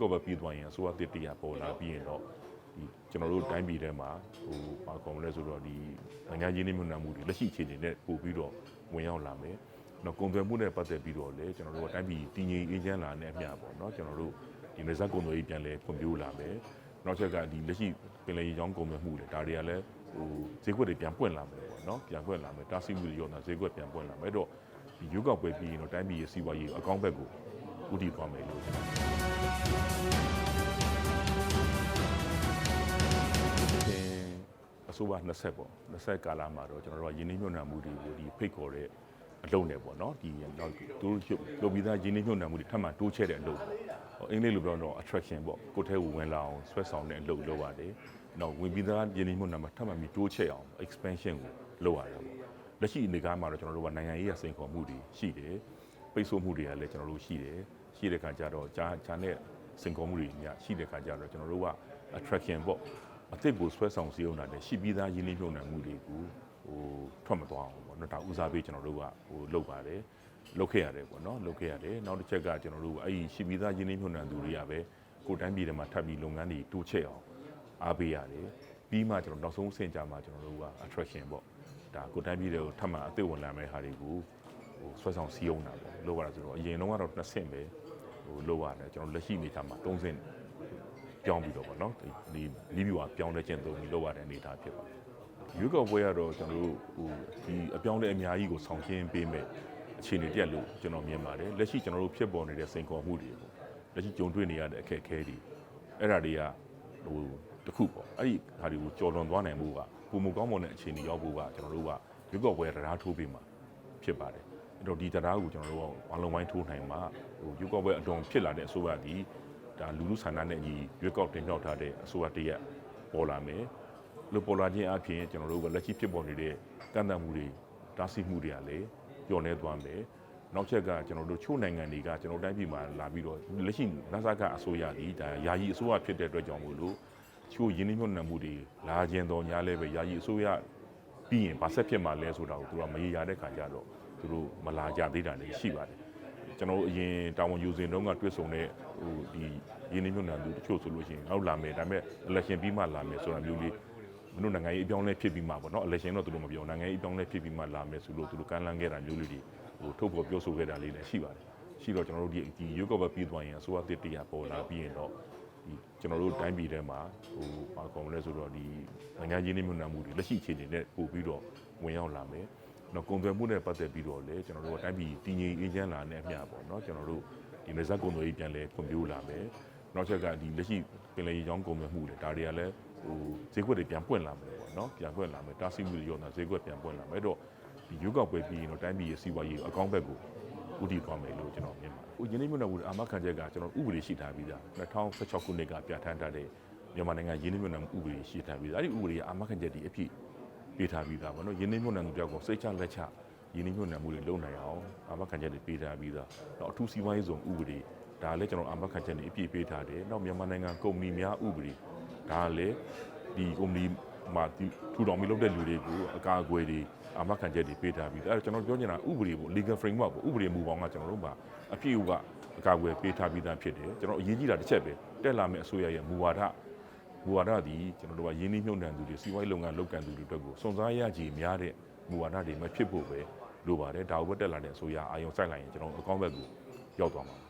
ကော့ဘပြီးသွားရင်အစိုးရတစ်တရားပေါ်လာပြီးရင်တော့ဒီကျွန်တော်တို့တိုင်းပြည်ထဲမှာဟိုပါကောမလဲဆိုတော့ဒီနိုင်ငံကြီးနေမြို့နယ်မှုတွေလက်ရှိအခြေအနေနဲ့ပို့ပြီးတော့ဝင်ရောက်လာမယ်။နော်ကုန်သွယ်မှုနဲ့ပတ်သက်ပြီးတော့လေကျွန်တော်တို့ကတိုင်းပြည်တည်ငြိမ်အေးချမ်းလာတဲ့အမျှပေါ့နော်ကျွန်တော်တို့ဒီနေဆက်ကုန်သွယ်ရေးပြန်လဲဖွံ့ဖြိုးလာမယ်။နောက်ချက်ကဒီလက်ရှိပင်လယ်ရေကြောင်းကုန်သွယ်မှုတွေဒါတွေကလည်းဟိုဈေးကွက်တွေပြန်ပွင့်လာမယ်ပေါ့နော်ပြန်ပွင့်လာမယ်တားဆီးမှုတွေရောတာဈေးကွက်ပြန်ပွင့်လာမယ်အဲ့တော့ဒီရုပ်ောက်ပွဲပြီးရင်တော့တိုင်းပြည်ရဲ့စီးပွားရေးအကောင်းဘက်ကို ဦးတည်သွားမယ်လို့ကျွန်တော်သင်အဆိုပါ20ပေါ့20ကာလမှာတော့ကျွန်တော်တို့ကယင်းနှိမ့်ညွတ်နှံမှုတွေကိုဒီဖိတ်ခေါ်တဲ့အလုပ်နဲ့ပေါ့နော်ဒီနောက်သူတို့လုပ်ပြီးသားယင်းနှိမ့်ညွတ်နှံမှုတွေထပ်မံတိုးချဲ့တဲ့အလုပ်ပေါ့ဟိုအင်္ဂလိပ်လိုပြောတော့ attraction ပေါ့ကိုယ်ထဲကိုဝင်လာအောင်ဆွဲဆောင်တဲ့အလုပ်လုပ်ရတယ်နောက်ဝင်ပြီးသားယင်းနှိမ့်ညွတ်နှံမှာထပ်မံပြီးတိုးချဲ့အောင် expansion ကိုလုပ်ရတာပေါ့လက်ရှိအနေကားမှာတော့ကျွန်တော်တို့ကနိုင်ငံရေးရစိန်ခေါ်မှုတွေရှိတယ် ပိတ်ဆို့မှုတွေကလည်းကျွန်တော်တို့ရှိတယ်ရှိတဲ့ခါကျတော့ဂျာဂျာနဲ့စိန်ခေါ်မှုတွေများရှိတဲ့ခါကျတော့ကျွန်တော်တို့က attraction ပေါ့အသစ်ကိုဆွဲဆောင်စည်းရုံးတာနဲ့ရှိပြီးသားရင်းနှီးမြှုပ်နှံမှုတွေကိုဟိုထွက်မသွားအောင်ပေါ့နော်ဒါဦးစားပေးကျွန်တော်တို့ကဟိုလုပ်ပါတယ်လုပ်ခဲ့ရတယ်ပေါ့နော်လုပ်ခဲ့ရတယ်နောက်တစ်ချက်ကကျွန်တော်တို့အဲ့ဒီရှိပြီးသားရင်းနှီးမြှုပ်နှံသူတွေကပဲကိုယ်တိုင်းပြည်ထဲမှာထပ်ပြီးလုပ်ငန်းတွေတိုးချဲ့အောင်အားပေးရတယ်ပြီးမှကျွန်တော်နောက်ဆုံးအဆင့်ကြမှာကျွန်တော်တို့က attraction ပေါ့ဒါကိုယ်တိုင်းပြည်တွေကိုထပ်မံအသစ်ဝင်လာမဲ့ဟာတွေကို ဟိုဆွဲဆောင်စည်းရုံးတာပေါ့လုပ်ရတာဆိုတော့အရင်တော့ကတော့နှစ်ဆင့်ပဲဟိုလုပ်ရတယ်ကျွန်တော်လက်ရှိအနေထားမှာ၃ဆင့်ပြောင်းပြီးတော့ဗောနော်ဒီဒီလီဘီဝါပြောင်းလဲခြင်းသုံးပြီးလောက်ရတဲ့အနေအထားဖြစ်ပါတယ်ရွေးကောက်ပွဲကတော့ကျွန်တော်တို့ဟိုဒီအပြောင်းလဲအများကြီးကိုဆောင်ကျင်းပေးမဲ့အခြေအနေတက်လို့ကျွန်တော်မြင်ပါတယ်လက်ရှိကျွန်တော်တို့ဖြစ်ပေါ်နေတဲ့စိန်ခေါ်မှုတွေပေါ့လက်ရှိကြုံတွေ့နေရတဲ့အခက်အခဲတွေအဲ့ဒါတွေကဟိုတစ်ခုပေါ့အဲ့ဒီဟာတွေကိုကြော်လွန်သွားနိုင်မှုကပုံမကောင်းမွန်တဲ့အခြေအနေရောက်ဖို့ကကျွန်တော်တို့ကရွေးကောက်ပွဲတရားထိုးပေးမှာဖြစ်ပါတယ် အဲ့တော့ဒီတရားကိုကျွန်တော်တို့ကဝါလုံးဝိုင်းထိုးနိုင်မှာဟိုရွေးကောက်ပွဲအတော်ဖြစ်လာတဲ့အစိုးရဒီဒါလူလူဆန္ဒနဲ့ညီရွေးကောက်တင်မြှောက်ထားတဲ့အစိုးရတရက်ပေါ်လာမယ်လို့ပေါ်လာခြင်းအပြင်ကျွန်တော်တို့ကလက်ရှိဖြစ်ပေါ်နေတဲ့ကန့်သတ်မှုတွေတားဆီးမှုတွေကလည်းပျော်နေသွားမယ်နောက်ချက်ကကျွန်တော်တို့ချို့နိုင်ငံတွေကကျွန်တော်တိုင်းပြည်မှာလာပြီးတော့လက်ရှိနတ်ဆာကအစိုးရဒီဒါယာယီအစိုးရဖြစ်တဲ့အတွက်ကြောင့်မို့လို့ချို့ရင်းနှီးမြှုပ်နှံမှုတွေလာခြင်းတော့ညားလဲပဲယာယီအစိုးရပြီးရင်ဘာဆက်ဖြစ်မှာလဲဆိုတာကိုသူကမရေရာတဲ့ခါကျတော့ သူတို့မလာကြသေးတာလည်းရှိပါတယ်ကျွန်တော်တို့အရင်တာဝန်ယူစဉ်တုန်းကတွေ့ဆုံတဲ့ဟိုဒီရင်းနှီးမြှုပ်နှံသူတချို့ဆိုလို့ရှိရင်နောက်လာမယ်ဒါပေမဲ့ election ပြီးမှလာမယ်ဆိုတာမျိုးလေးမင်းတို့နိုင်ငံရေးအပြောင်းအလဲဖြစ်ပြီးမှပေါ့နော် election တော့သူတို့မပြောနိုင်ငံရေးအပြောင်းအလဲဖြစ်ပြီးမှလာမယ်ဆိုလို့သူတို့ကမ်းလှမ်းခဲ့တာမျိုးလေးတွေဟိုထုတ်ဖော်ပြောဆိုခဲ့တာလေးလည်းရှိပါတယ်ရှိတော့ကျွန်တော်တို့ဒီဒီရုပ်ကပ်ပဲပြီးသွားရင်အစိုးရတစ်တရားပေါ်လာပြီးရင်တော့ဒီကျွန်တော်တို့တိုင်းပြည်ထဲမှာဟိုပါကောမလဲဆိုတော့ဒီနိုင်ငံရေးနှိမ့်မြှုပ်နှံမှုတွေလက်ရှိအခြေအနေနဲ့ပို့ပြီးတော့ဝင်ရောက်လာမယ် နော်ကုန်သွယ်မှုနဲ့ပတ်သက်ပြီးတော့လေကျွန်တော်တို့ကတိုင်းပြည်တည်ငြိမ်အေးချမ်းလာတဲ့အမျှပေါ့နော်ကျွန်တော်တို့ဒီနေဆက်ကုန်သွယ်ရေးပြန်လဲဖွံ့ဖြိုးလာမယ်နောက်ချက်ကဒီလက်ရှိပင်လယ်ရေကြောင်းကုန်သွယ်မှုတွေဒါတွေကလည်းဟိုဈေးကွက်တွေပြန်ပွင့်လာမယ်ပေါ့နော်ပြန်ပွင့်လာမယ်တားဆီးမှုတွေရောတာဈေးကွက်ပြန်ပွင့်လာမယ်အဲ့တော့ဒီရုပ်ောက်ပွဲပြီးရင်တော့တိုင်းပြည်ရဲ့စီးပွားရေးအကောင်းဘက်ကိုဦးတည်သွားမယ်လို့ကျွန်တော်မြင်ပါတယ်။ဟိုယင်းနှိမ့်မြတ်ဘူးအာမခံချက်ကကျွန်တော်ဥပဒေရှိထားပြီးသား2016ခုနှစ်ကပြဋ္ဌာန်းထားတဲ့မြန်မာနိုင်ငံယင်းနှိမ့်မြတ်ဥပဒေရှိထားပြီးသားအဲ့ဒီဥပဒေကအာမခံချက်ဒီအဖြစ် ပေးထားပြီးသားပေါ့နော်ယင်းနှိမ့်ညွန့်နှံသူတယောက်ကိုစိတ်ချလက်ချယင်းနှိမ့်ညွန့်နှံမှုတွေလုပ်နိုင်အောင်အာမခံချက်တွေပေးထားပြီးသားတော့အထူးစီးပွားရေးဆောင်ဥပဒေဒါလည်းကျွန်တော်အာမခံချက်တွေအပြည့်ပေးထားတယ်နောက်မြန်မာနိုင်ငံကုမ္ပဏီများဥပဒေဒါလည်းဒီကုမ္ပဏီမှာဒီထူထောင်ပြီးလုပ်တဲ့လူတွေကိုအကာအကွယ်တွေအာမခံချက်တွေပေးထားပြီးအဲ့တော့ကျွန်တော်ပြောချင်တာဥပဒေပေါ့ legal framework ပေါ့ဥပဒေမူပေါင်းကကျွန်တော်တို့မှာအပြည့်အဝအကာအကွယ်ပေးထားပြီးသားဖြစ်တယ်ကျွန်တော်အရေးကြီးတာတစ်ချက်ပဲတက်လာမယ့်အစိုးရရဲ့မူဝါဒ မူဝါဒသည်ကျွန်တော်တို့ကရင်းနှီးမြှုပ်နှံသူတွေစီးပွားရေးလုပ်ငန်းလုပ်ကန်သူတွေအတွက်ကိုစွန့်စားရကြည်များတဲ့မူဝါဒတွေမဖြစ်ဖို့ပဲလိုပါတယ်ဒါဝတ်တက်လာတဲ့အစိုးရအာယုံစိုက်လိုက်ရင်ကျွန်တော်တို့အကောင့်ဘက်ကိုရောက်သွားမှာ